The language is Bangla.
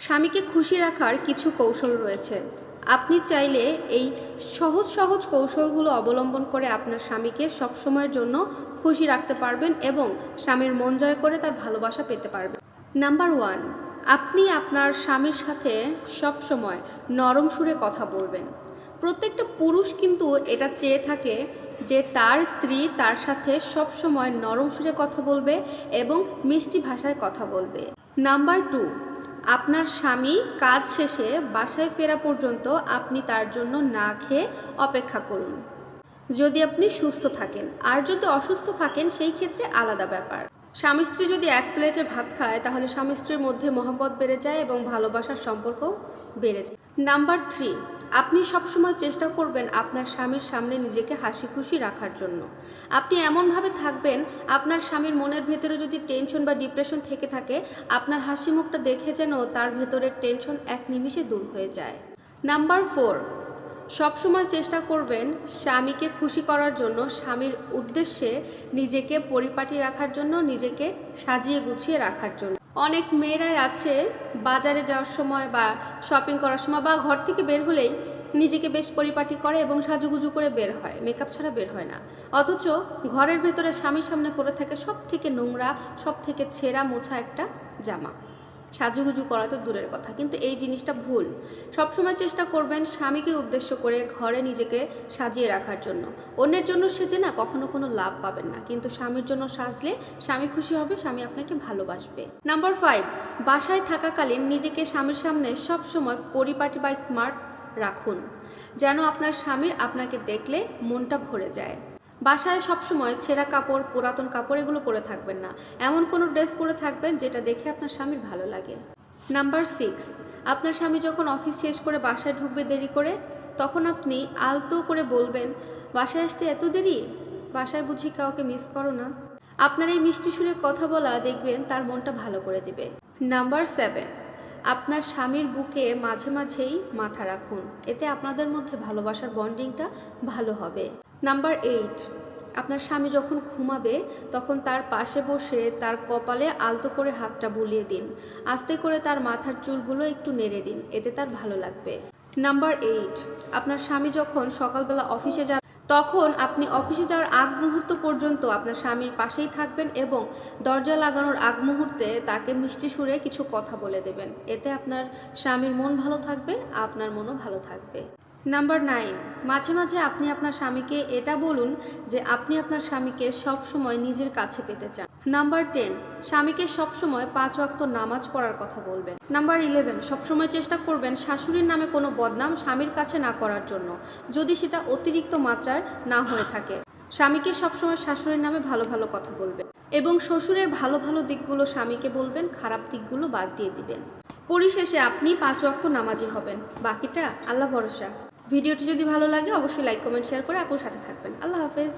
স্বামীকে খুশি রাখার কিছু কৌশল রয়েছে। আপনি চাইলে এই সহজ সহজ কৌশলগুলো অবলম্বন করে আপনার স্বামীকে সবসময়ের জন্য খুশি রাখতে পারবেন এবং স্বামীর মন জয় করে তার ভালোবাসা পেতে পারবেন। নাম্বার ওয়ান, আপনি আপনার স্বামীর সাথে সবসময় নরম সুরে কথা বলবেন। প্রত্যেকটা পুরুষ কিন্তু এটা চেয়ে থাকে যে তার স্ত্রী তার সাথে সব সময় নরম সুরে কথা বলবে এবং মিষ্টি ভাষায় কথা বলবে। নাম্বার টু আপনার স্বামী কাজ শেষে বাসায় ফেরা পর্যন্ত আপনি তার জন্য না খেয়ে অপেক্ষা করুন। যদি আপনি সুস্থ থাকেন, আর যদি অসুস্থ থাকেন, সেই ক্ষেত্রে আলাদা ব্যাপার। স্বামী স্ত্রী যদি এক প্লেটে ভাত খায়, তাহলে স্বামী স্ত্রীর মধ্যে মহব্বত বেড়ে যায় এবং ভালোবাসার সম্পর্ক বেড়ে যায়। নাম্বার থ্রি, আপনি সবসময় চেষ্টা করবেন আপনার স্বামীর সামনে নিজেকে হাসি খুশি রাখার জন্য। আপনি এমনভাবে থাকবেন, আপনার স্বামীর মনের ভেতরে যদি টেনশন বা ডিপ্রেশন থেকে থাকে, আপনার হাসি মুখটা দেখে যেন তার ভেতরের টেনশন এক নিমিষে দূর হয়ে যায়। নাম্বার ফোর সবসময় চেষ্টা করবেন স্বামীকে খুশি করার জন্য, স্বামীর উদ্দেশ্যে নিজেকে পরিপাটি রাখার জন্য, নিজেকে সাজিয়ে গুছিয়ে রাখার জন্য। অনেক মেয়েরাই আছে, বাজারে যাওয়ার সময় বা শপিং করার সময় বা ঘর থেকে বের হলেই নিজেকে বেশ পরিপাটি করে এবং সাজুগুজু করে বের হয় মেকআপ ছাড়া বের হয় না। অথচ ঘরের ভেতরে স্বামীর সামনে পড়ে থাকে সব থেকে নোংরা সব থেকে ছেঁড়া মোছা একটা জামা। সাজুগুজু করা তো দূরের কথা, কিন্তু এই জিনিসটা ভুল। সবসময় চেষ্টা করবেন স্বামীকে উদ্দেশ্য করে ঘরে নিজেকে সাজিয়ে রাখার জন্য। অন্যের জন্য সেজে না কখনো কোনো লাভ পাবেন না, কিন্তু স্বামীর জন্য সাজলে স্বামী খুশি হবে, স্বামী আপনাকে ভালোবাসবে। নাম্বার ফাইভ বাসায় থাকাকালীন নিজেকে স্বামীর সামনে সবসময় পরিপাটি বা স্মার্ট রাখুন। যেন আপনার স্বামীর আপনাকে দেখলে মনটা ভরে যায়। বাসায় সবসময় ছেঁড়া কাপড়, পুরাতন কাপড় এগুলো পরে থাকবেন না। এমন কোনো ড্রেস পরে থাকবেন যেটা দেখে আপনার স্বামীর ভালো লাগে। নাম্বার সিক্স আপনার স্বামী যখন অফিস শেষ করে বাসায় ঢুকবে দেরি করে, তখন আপনি আলতো করে বলবেন, বাসায় আসতে এত দেরি? বাসায় বুঝি কাউকে মিস করো না? আপনার এই মিষ্টি সুরে কথা বলা দেখবেন তার মনটা ভালো করে দিবে। নাম্বার সেভেন আপনার স্বামীর বুকে মাঝে মাঝেই মাথা রাখুন। এতে আপনাদের মধ্যে ভালোবাসার বন্ডিংটা ভালো হবে। নাম্বার এইট আপনার স্বামী যখন ঘুমাবে, তখন তার পাশে বসে তার কপালে আলতো করে হাতটা বুলিয়ে দিন। আস্তে করে তার মাথার চুলগুলো একটু নেড়ে দিন, এতে তার ভালো লাগবে। নাম্বার এইট আপনার স্বামী যখন সকালবেলা অফিসে যাবে, তখন আপনি অফিসে যাওয়ার আগ মুহূর্ত পর্যন্ত আপনার স্বামীর পাশেই থাকবেন এবং দরজা লাগানোর আগ মুহূর্তে তাকে মিষ্টি সুরে কিছু কথা বলে দেবেন। এতে আপনার স্বামীর মন ভালো থাকবে, আপনার মনও ভালো থাকবে। নাম্বার নাইন মাঝে মাঝে আপনি আপনার স্বামীকে এটা বলুন যে আপনি আপনার স্বামীকে সব সময় নিজের কাছে পেতে চান। নাম্বার টেন স্বামীকে সবসময় পাঁচ ওয়াক্ত নামাজ পড়ার কথা বলবেন। নাম্বার ইলেভেন সবসময় চেষ্টা করবেন শাশুড়ির নামে কোনো বদনাম স্বামীর কাছে না করার জন্য, যদি সেটা অতিরিক্ত মাত্রার না হয়ে থাকে। স্বামীকে সবসময় শাশুড়ির নামে ভালো ভালো কথা বলবেন এবং শ্বশুরের ভালো ভালো দিকগুলো স্বামীকে বলবেন, খারাপ দিকগুলো বাদ দিয়ে দিবেন। পরিশেষে আপনি পাঁচ ওয়াক্ত নামাজি হবেন। বাকিটা আল্লাহ ভরসা। ভিডিওটি যদি ভালো লাগে অবশ্যই লাইক কমেন্ট শেয়ার করে আপনার সাথে থাকবেন। আল্লাহ হাফেজ।